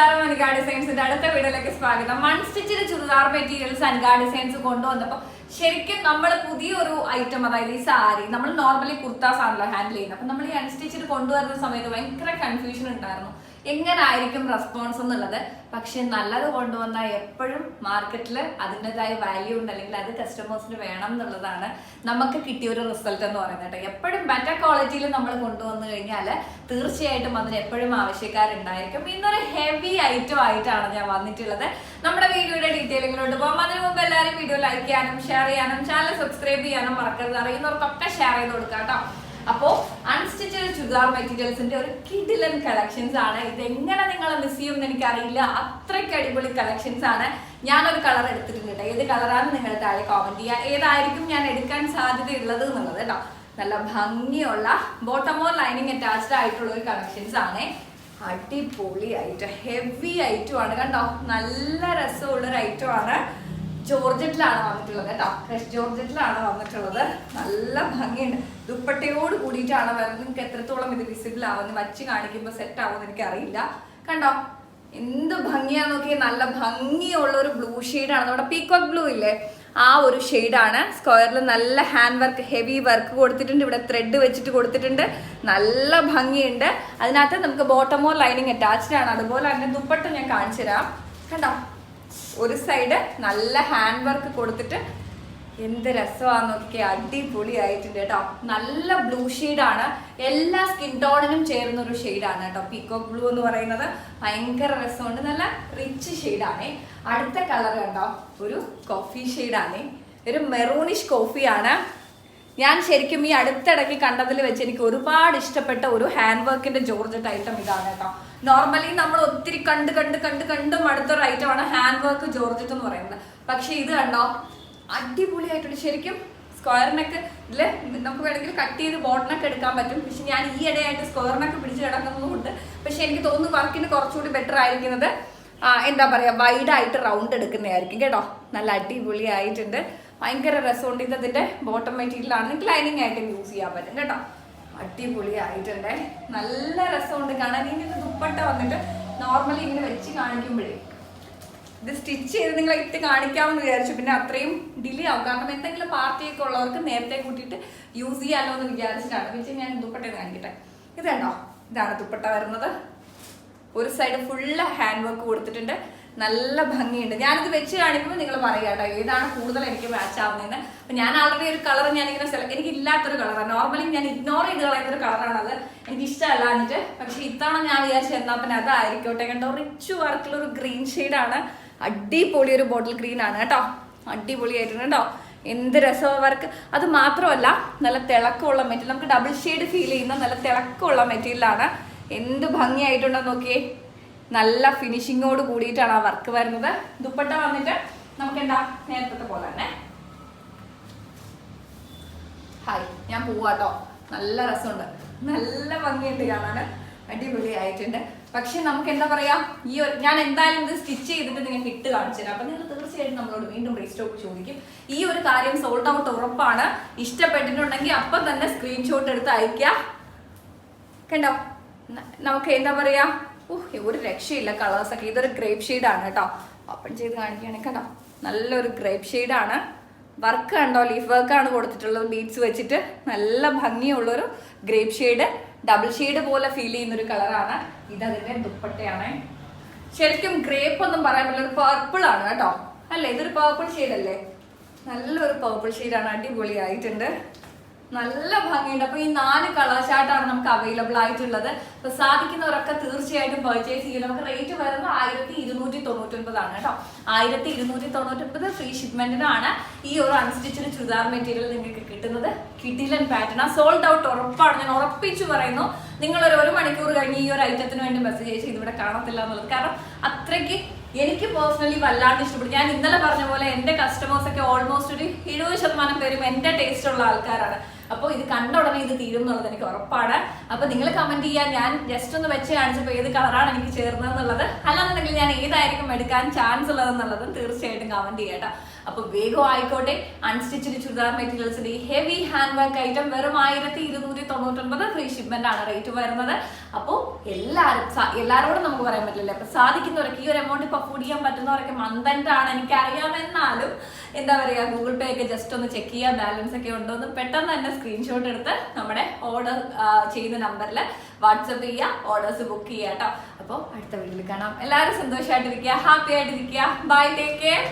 നമസ്കാരം. അനികാ ഡിസൈൻസിന്റെ അടുത്ത വീഡിയോയിലേക്ക് സ്വാഗതം. മൺ സ്റ്റിച്ചിന്റെ ചുരിദാർ മെറ്റീരിയൽസ് അനികാ ഡിസൈൻസ് കൊണ്ടുവന്നപ്പോൾ ശരിക്കും നമ്മൾ പുതിയൊരു ഐറ്റം അതായത് ഈ സാരി നമ്മൾ നോർമലി കുർത്താസ് ആണല്ലോ ഹാൻഡിൽ ചെയ്യുന്നത്. അപ്പൊ നമ്മൾ ഈ അൺസ്റ്റിച്ചിട്ട് കൊണ്ടുവരുന്ന സമയത്ത് ഭയങ്കര കൺഫ്യൂഷൻ ഉണ്ടായിരുന്നു. എങ്ങനായിരിക്കും റെസ്പോൺസ് എന്നുള്ളത്. പക്ഷെ നല്ലത് കൊണ്ടുവന്നാൽ എപ്പോഴും മാർക്കറ്റിൽ അതിന്റെതായ വാല്യൂ ഉണ്ട്. അല്ലെങ്കിൽ അത് കസ്റ്റമേഴ്സിന് വേണം എന്നുള്ളതാണ് നമുക്ക് കിട്ടിയ ഒരു റിസൾട്ട് എന്ന് പറയുന്നത് എപ്പോഴും ബെറ്റർ ക്വാളിറ്റിയിൽ നമ്മൾ കൊണ്ടുവന്നു കഴിഞ്ഞാൽ തീർച്ചയായിട്ടും അതിന് എപ്പോഴും ആവശ്യക്കാരുണ്ടായിരിക്കും. ഇന്നൊരു ഹെവി ഐറ്റം ആയിട്ടാണ് ഞാൻ വന്നിട്ടുള്ളത്. നമ്മുടെ വീഡിയോയുടെ ഡീറ്റെയിലിങ്ങിലോട്ട് പോകാം. അതിനു മുമ്പ് എല്ലാവരും വീഡിയോ ലൈക്ക് ചെയ്യാനും ഷെയർ ചെയ്യാനും ചാനൽ സബ്സ്ക്രൈബ് ചെയ്യാനും മറക്കരുത്. അറിയുന്നവർക്കൊക്കെ ഷെയർ ചെയ്ത് കൊടുക്കാം കേട്ടോ. അപ്പോ അൺസ്റ്റിച്ചഡ് ചുരിദാർ മെറ്റീരിയൽസിന്റെ ഒരു കിഡിലൻ കളക്ഷൻസ് ആണ്. ഇത് എങ്ങനെ നിങ്ങൾ മിസ് ചെയ്യുമെന്ന് എനിക്ക് എനിക്കറിയില്ല. അത്രയ്ക്ക് അടിപൊളി കളക്ഷൻസ് ആണ്. ഞാനൊരു കളർ എടുത്തിട്ടുണ്ട് ഏത് കളറാണ് നിങ്ങൾ താഴെ കോമന്റ് ചെയ്യുക. ഏതായിരിക്കും ഞാൻ എടുക്കാൻ സാധ്യതയുള്ളത് എന്നുള്ളത് കേട്ടോ. നല്ല ഭംഗിയുള്ള ബോട്ടമോ ലൈനിങ് അറ്റാച്ച്ഡ് ആയിട്ടുള്ള ഒരു കളക്ഷൻസ് ആണ്. അടിപൊളിയായിട്ട് ഹെവി ഐറ്റം ആണ് കണ്ടോ. നല്ല രസമുള്ളൊരു ഐറ്റം ആണ്. ജോർജറ്റിലാണ് വന്നിട്ടുള്ളത് കേട്ടോ. ഫ്രഷ് ജോർജറ്റിലാണ് വന്നിട്ടുള്ളത്. നല്ല ഭംഗിയുണ്ട്. ദുപ്പട്ടയോട് കൂടിയിട്ടാണ് വരുന്നത് നിങ്ങൾക്ക് എത്രത്തോളം ഇത് വിസിബിൾ ആവുന്നത് വച്ച് കാണിക്കുമ്പോൾ സെറ്റ് ആവുമെന്ന് എനിക്ക് അറിയില്ല കണ്ടോ? എന്ത് ഭംഗിയാന്ന് നോക്കിയേ. നല്ല ഭംഗിയുള്ള ഒരു ബ്ലൂ ആണ്. നമ്മുടെ പീക്കോക്ക് ബ്ലൂ ഇല്ലേ? ആ ഒരു ഷെയ്ഡാണ് സ്ക്വയറിൽ നല്ല ഹാൻഡ് വർക്ക് ഹെവി വർക്ക് കൊടുത്തിട്ടുണ്ട്. ഇവിടെ ത്രെഡ് വെച്ചിട്ട് കൊടുത്തിട്ടുണ്ട്. നല്ല ഭംഗിയുണ്ട്. അതിനകത്ത് നമുക്ക് ബോട്ടമോ ലൈനിങ് അറ്റാച്ച്ഡ് ആണ്. അതുപോലെ തന്നെ ദുപ്പട്ട ഞാൻ കാണിച്ചു തരാം കണ്ടോ? ഒരു സൈഡ് നല്ല ഹാൻഡ് വർക്ക് കൊടുത്തിട്ട് എന്ത് രസമാണെന്നൊക്കെ അടിപൊളിയായിട്ടുണ്ട് കേട്ടോ. നല്ല ബ്ലൂ ആണ്. എല്ലാ സ്കിൻ ടോണിനും ചേരുന്ന ഒരു ഷെയ്ഡാണ് കേട്ടോ. പീക്കോക്ക് ബ്ലൂ എന്ന് പറയുന്നത് ഭയങ്കര രസമുണ്ട്. നല്ല റിച്ച് ഷെയ്ഡാണ് അടുത്ത കളർ കണ്ടോ? ഒരു കോഫി ഷെയ്ഡാണ് ഒരു മെറൂണിഷ് കോഫിയാണ് ഞാൻ ശരിക്കും ഈ അടുത്തിടയ്ക്ക് കണ്ടതിൽ വെച്ച് എനിക്ക് ഒരുപാട് ഇഷ്ടപ്പെട്ട ഒരു ഹാൻഡ് വർക്കിന്റെ ജോർജറ്റ് ഐറ്റം ഇതാണ് കേട്ടോ. നോർമലി നമ്മൾ ഒത്തിരി കണ്ട് കണ്ട് കണ്ട് കണ്ട് മടുത്തൊരു ഐറ്റമാണ് ഹാൻഡ് വർക്ക് ജോർജറ്റ് എന്ന് പറയുന്നത്. പക്ഷെ ഇത് കണ്ടോ? അടിപൊളിയായിട്ടുണ്ട്. ശരിക്കും സ്ക്വയറിനൊക്കെ ഇതിൽ നമുക്ക് വേണമെങ്കിൽ കട്ട് ചെയ്ത് ബോട്ടിനൊക്കെ എടുക്കാൻ പറ്റും. പക്ഷെ ഞാൻ ഈ ഇടയായിട്ട് സ്ക്വയറിനൊക്കെ പിടിച്ച് കിടക്കുന്നതുകൊണ്ട് പക്ഷെ എനിക്ക് തോന്നുന്നു വർക്കിന് കുറച്ചുകൂടി ബെറ്റർ ആയിരിക്കുന്നത് എന്താ പറയാ വൈഡ് ആയിട്ട് റൗണ്ട് എടുക്കുന്നതായിരിക്കും. കേട്ടോ? നല്ല അടിപൊളി ആയിട്ടുണ്ട് ഭയങ്കര രസമുണ്ട്. ഇത് ഇതിന്റെ ബോട്ടം മെറ്റീരിയലാണ് ലൈനിങ് ആയിട്ട് യൂസ് ചെയ്യാൻ പറ്റും. കേട്ടോ? അടിപൊളി ആയിട്ടുണ്ട് നല്ല രസമുണ്ട്. കാണാൻ ഇനി ദുപ്പട്ട വന്നിട്ട് നോർമലി ഇങ്ങനെ വെച്ച് കാണിക്കുമ്പോഴേ. ഇത് സ്റ്റിച്ച് ചെയ്ത് നിങ്ങൾ ഇട്ട് കാണിക്കാമെന്ന് വിചാരിച്ചു. പിന്നെ അത്രയും ഡിലേ ആവും. കാരണം എന്തെങ്കിലും പാർട്ടിയൊക്കെ ഉള്ളവർക്ക് നേരത്തെ കൂട്ടിയിട്ട് യൂസ് ചെയ്യാമല്ലോ എന്ന് വിചാരിച്ചിട്ടാണ്. വെച്ച് ഞാൻ ദുപ്പട്ട കാണിക്കട്ടെ. ഇത് കണ്ടോ? ഇതാണ് ദുപ്പട്ട വരുന്നത്. ഒരു സൈഡ് ഫുള്ള് ഹാൻഡ് വർക്ക് കൊടുത്തിട്ടുണ്ട്. നല്ല ഭംഗിയുണ്ട്. ഞാനിത് വെച്ച് കാണിക്കുമ്പോൾ നിങ്ങൾ പറയുക കേട്ടോ ഏതാണ് കൂടുതൽ എനിക്ക് മാച്ച് ആവുന്നതെന്ന്. അപ്പൊ ഞാൻ ആൾറെഡി ഒരു കളർ ഞാനിങ്ങനെ സെലക്ട് എനിക്ക് ഇല്ലാത്തൊരു കളറാണ് നോർമലി ഞാൻ ഇഗ്നോർ ചെയ്ത് കളയുന്ന ഒരു അത്. എനിക്ക് ഇഷ്ടമല്ല എന്നിട്ട്. പക്ഷെ ഇത്തവണ ഞാൻ വിചാരിച്ചു എന്നാൽ പിന്നെ അതായിരിക്കോട്ടെ. കണ്ടോ റിച്ച് വർക്കിലൊരു ഗ്രീൻ ഷെയ്ഡാണ് അടിപൊളി ഒരു ബോട്ടിൽ ഗ്രീൻ ആണ് കേട്ടോ. അടിപൊളിയായിട്ടുണ്ട് കേട്ടോ. എന്ത് രസമാണ് വർക്ക് അത് മാത്രമല്ല നല്ല തിളക്കമുള്ള മെറ്റീരിയൽ. നമുക്ക് ഡബിൾ ഷെയ്ഡ് ഫീൽ ചെയ്യുന്ന നല്ല തിളക്കമുള്ള മെറ്റീരിയലാണ്. എന്ത് ഭംഗിയായിട്ടുണ്ടെന്ന് നോക്കിയേ. നല്ല ഫിനിഷിങ്ങോട് കൂടിയിട്ടാണ് ആ വർക്ക് വരുന്നത്. ദുപ്പട്ട വന്നിട്ട് നമുക്ക് എന്താ നേരത്തെ പോലെ തന്നെ. ഹായ് ഞാൻ പോവാട്ടോ. നല്ല രസമുണ്ട്. നല്ല ഭംഗിയുണ്ട് കാണാൻ. അടിപൊളി ആയിട്ടുണ്ട് പക്ഷെ നമുക്ക് എന്താ പറയാ? ഈ ഒരു ഞാൻ എന്തായാലും ഇത് സ്റ്റിച്ച് ചെയ്തിട്ട് നിങ്ങൾക്ക് ഇട്ട് കാണിച്ചു തരാം. അപ്പൊ നിങ്ങൾ തീർച്ചയായിട്ടും നമ്മളോട് വീണ്ടും റീസ്റ്റോക്ക് ചോദിക്കും. ഈ ഒരു കാര്യം സോൾഡ് ഔട്ട് ഉറപ്പാണ്. ഇഷ്ടപ്പെട്ടിട്ടുണ്ടെങ്കിൽ അപ്പം തന്നെ സ്ക്രീൻഷോട്ട് എടുത്ത് അയക്കുക കണ്ടോ? നമുക്ക് എന്താ പറയാ? ഊഹ് ഒരു രക്ഷയില്ല കളേഴ്സ് ഒക്കെ. ഇതൊരു ഗ്രേപ്പ് ഷെയ്ഡാണ് കേട്ടോ. ഓപ്പൺ ചെയ്ത് കാണിക്കുകയാണെങ്കിൽ കേട്ടോ നല്ലൊരു ഗ്രേപ്പ് ഷെയ്ഡാണ് വർക്ക് കണ്ടോ? ലീഫ് വർക്ക് ആണ് കൊടുത്തിട്ടുള്ളത്. ബീഡ്സ് വെച്ചിട്ട് നല്ല ഭംഗിയുള്ളൊരു ഗ്രേപ്പ് ഷെയ്ഡ് ഡബിൾ ഷെയ്ഡ് പോലെ ഫീൽ ചെയ്യുന്ന ഒരു കളറാണ് ഇത് അതിന്റെ ദുപ്പട്ടയാണ്. ശരിക്കും ഗ്രേപ്പ് ഒന്നും പറയാൻ പറ്റില്ല. ഒരു പർപ്പിൾ ആണ് കേട്ടോ. അല്ലേ? ഇതൊരു പർപ്പിൾ ഷെയ്ഡ് അല്ലേ? നല്ലൊരു പർപ്പിൾ ഷെയ്ഡാണ് അടിപൊളിയായിട്ടുണ്ട്. നല്ല ഭംഗിയുണ്ട്. അപ്പൊ ഈ നാല് കളർ ഷാർട്ടാണ് നമുക്ക് അവൈലബിൾ ആയിട്ടുള്ളത്. അപ്പൊ സാധിക്കുന്നവരൊക്കെ തീർച്ചയായിട്ടും പർച്ചേസ് ചെയ്യും. നമുക്ക് റേറ്റ് വരുന്നത് ആയിരത്തി ഇരുന്നൂറ്റി തൊണ്ണൂറ്റി ഒൻപതാണ് കേട്ടോ. ആയിരത്തി ഇരുന്നൂറ്റി തൊണ്ണൂറ്റി ഒൻപത് ഫ്രീ ഷിപ്മെന്റിനാണ് ഈ ഒരു അൺസ്റ്റിച്ചഡ് ചുരിദാർ മെറ്റീരിയൽ നിങ്ങൾക്ക് കിട്ടുന്നത്. കിഡിലൻ പാറ്റേൺ ആ. സോൾഡ് ഔട്ട് ഉറപ്പാണ്. ഞാൻ ഉറപ്പിച്ചു പറയുന്നു. നിങ്ങൾ ഒരു ഒരു മണിക്കൂർ കഴിഞ്ഞ് ഈ ഒരു ഐറ്റത്തിന് വേണ്ടി മെസ്സേജ് അയച്ച് ഇതിവിടെ കാണത്തില്ല എന്നുള്ളത്. കാരണം അത്രയ്ക്ക് എനിക്ക് പേഴ്സണലി വല്ലാണ്ട് ഇഷ്ടപ്പെട്ടു. ഞാൻ ഇന്നലെ പറഞ്ഞ പോലെ എന്റെ കസ്റ്റമേഴ്സൊക്കെ ഓൾമോസ്റ്റ് ഒരു എഴുപത് ശതമാനം പേരും എന്റെ ടേസ്റ്റ് ഉള്ള ആൾക്കാരാണ്. അപ്പോൾ ഇത് കണ്ട ഉടനെ ഇത് തീരും എന്നുള്ളത് എനിക്ക് ഉറപ്പാണ്. അപ്പോൾ നിങ്ങൾ കമന്റ് ചെയ്യാൻ ഞാൻ ജസ്റ്റ് ഒന്ന് വെച്ച് കാണിച്ചപ്പോൾ ഏത് കളറാണ് എനിക്ക് ചേർന്നതെന്നുള്ളത്. അല്ലാന്നുണ്ടെങ്കിൽ ഞാൻ ഏതായിരിക്കും എടുക്കാൻ ചാൻസ് ഉള്ളതെന്നുള്ളതും തീർച്ചയായിട്ടും കമന്റ് ചെയ്യട്ടോ അപ്പോൾ വേഗം ആയിക്കോട്ടെ. അൺസ്റ്റിച്ചഡ് ചുരിദാർ മെറ്റീരിയൽസിന്റെ ഈ ഹെവി ഹാൻഡ് വർക്ക് ഐറ്റം വെറും ആയിരത്തി ഇരുന്നൂറ്റി തൊണ്ണൂറ്റൊൻപത് ഫ്രീ ഷിപ്മെന്റ് ആണ് റേറ്റ് വരുന്നത്. അപ്പോൾ എല്ലാവരും എല്ലാവരോടും നമുക്ക് പറയാൻ പറ്റില്ല അപ്പൊ സാധിക്കുന്നവരൊക്കെ ഈ ഒരു എമൗണ്ട് ഇപ്പൊ അഫോർഡ് ചെയ്യാൻ പറ്റുന്നവരൊക്കെ മന്ത് ആണ്. എനിക്ക് അറിയാമെന്നാലും എന്താ പറയുക ഗൂഗിൾ പേ ഒക്കെ ജസ്റ്റ് ഒന്ന് ചെക്ക് ചെയ്യുക ബാലൻസ് ഒക്കെ ഉണ്ടോ എന്ന് പെട്ടെന്ന് തന്നെ സ്ക്രീൻഷോട്ട് എടുത്ത് നമ്മുടെ ഓർഡർ ചെയ്യുന്ന നമ്പറിൽ വാട്സപ്പ് ചെയ്യുക ഓർഡേഴ്സ് ബുക്ക് ചെയ്യുക കേട്ടോ അപ്പോൾ അടുത്ത വീട്ടിൽ കാണാം. എല്ലാവരും സന്തോഷമായിട്ടിരിക്കുക ഹാപ്പി ആയിട്ടിരിക്കുക. Bye take care